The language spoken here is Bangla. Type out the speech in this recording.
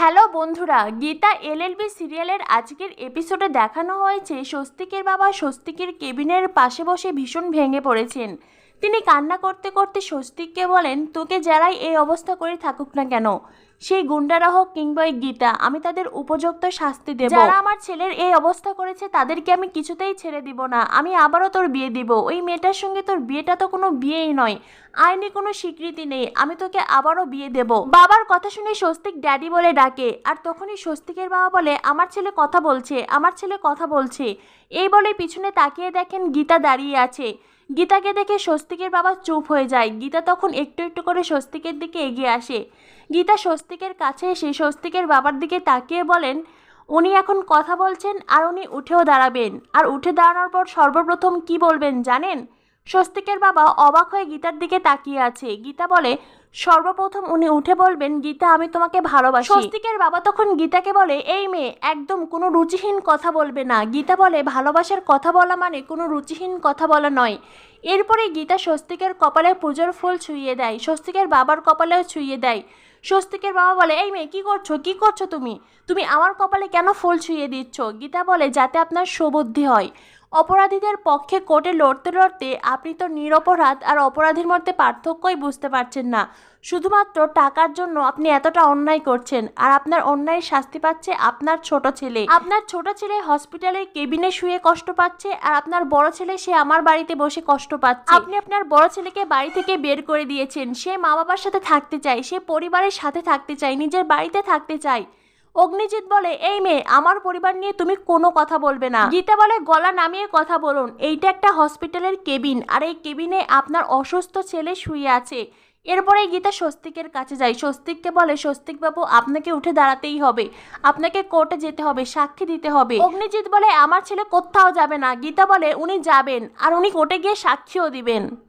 হ্যালো বন্ধুরা, গীতা এলএলবি সিরিয়ালের আজকের এপিসোডে দেখানো হয়েছে স্বস্তিকের বাবা স্বস্তিকের কেবিনের পাশে বসে ভীষণ ভেঙে পড়েছেন। তিনি কান্না করতে করতে স্বস্তিককে বলেন, তোকে যারাই এই অবস্থা করে থাকুক না কেন সেই গুন্ডারা হোক কিংবা ওই গীতা, আমি তাদের উপযুক্ত শাস্তি দেব। যারা আমার ছেলের এই অবস্থা করেছে, তাদেরকে আমি কিছুতেই ছেড়ে দিব না। আমি আবারও তোর বিয়ে দিব। ওই মেয়েটার সঙ্গে তোর বিয়েটা তো কোনো বিয়েই নয়। আইনি কোনো স্বীকৃতি নেই। আমি তোকে আবারও বিয়ে দেব। বাবার কথা শুনে স্বস্তিক ড্যাডি বলে ডাকে, আর তখনই স্বস্তিকের বাবা বলে, আমার ছেলে কথা বলছে, আমার ছেলে কথা বলছে। এই বলে পিছনে তাকিয়ে দেখেন গীতা দাঁড়িয়ে আছে। গীতাকে দেখে স্বস্তিকের বাবা চুপ হয়ে যায়। গীতা তখন একটু একটু করে স্বস্তিকের দিকে এগিয়ে আসে। গীতা স্বস্তিকের কাছে এসে স্বস্তিকের বাবার দিকে তাকিয়ে বলেন, উনি এখন কথা বলছেন আর উনি উঠেও দাঁড়াবেন। আর উঠে দাঁড়ানোর পর সর্বপ্রথম কি বলবেন জানেন? স্বস্তিকের বাবা অবাক হয়ে গীতার দিকে তাকিয়ে আছে। গীতা বলে, সর্বপ্রথম উনি উঠে বলবেন, গীতা, আমি তোমাকে ভালোবাসি। স্বস্তিকের বাবা তখন গীতাকে বলে, এই মেয়ে, একদম কোনো রুচিহীন কথা বলবে না। গীতা বলে, ভালোবাসার কথা বলা মানে কোনো রুচিহীন কথা বলা নয়। এরপরে গীতা স্বস্তিকের কপালে পুজোর ফুল ছুঁয়ে দেয়। স্বস্তিকের বাবার কপালেও ছুঁয়ে দেয়। স্বস্তিকের বাবা বলে, এই মেয়ে, কী করছ? কী করছ তুমি? তুমি আমার কপালে কেন ফুল ছুঁয়ে দিচ্ছ? গীতা বলে, যাতে আপনার সুবুদ্ধি হয়। অপরাধীদের পক্ষে কোর্টে লড়তে লড়তে আপনি তো নিরপরাধ আর অপরাধীর মধ্যে পার্থক্যই বুঝতে পারছেন না। শুধুমাত্র টাকার জন্য আপনি এতটা অন্যায় করছেন আর আপনার অন্যায় শাস্তি পাচ্ছে আপনার ছোট ছেলে। আপনার ছোট ছেলে হসপিটালের কেবিনে শুয়ে কষ্ট পাচ্ছে আর আপনার বড় ছেলে সে আমার বাড়িতে বসে কষ্ট পাচ্ছে। আপনি আপনার বড় ছেলেকে বাড়ি থেকে বের করে দিয়েছেন। সে মা বাবার সাথে থাকতে চায়, সে পরিবারের সাথে থাকতে চায়, নিজের বাড়িতে থাকতে চায়। অগ্নিজিৎ বলে, এই মেয়ে, আমার পরিবার নিয়ে তুমি কোনো কথা বলবে না। গীতা বলে, গলা নামিয়ে কথা বলুন। এইটা একটা হসপিটালের কেবিন, আর এই কেবিনে আপনার অসুস্থ ছেলে শুয়ে আছে। এরপরে গীতা স্বস্তিকের কাছে যায়। স্বস্তিককে বলে, স্বস্তিকবাবু, আপনাকে উঠে দাঁড়াতেই হবে। আপনাকে কোর্টে যেতে হবে, সাক্ষী দিতে হবে। অগ্নিজিৎ বলে, আমার ছেলে কোথাও যাবে না। গীতা বলে, উনি যাবেন, আর উনি কোর্টে গিয়ে সাক্ষীও দিবেন।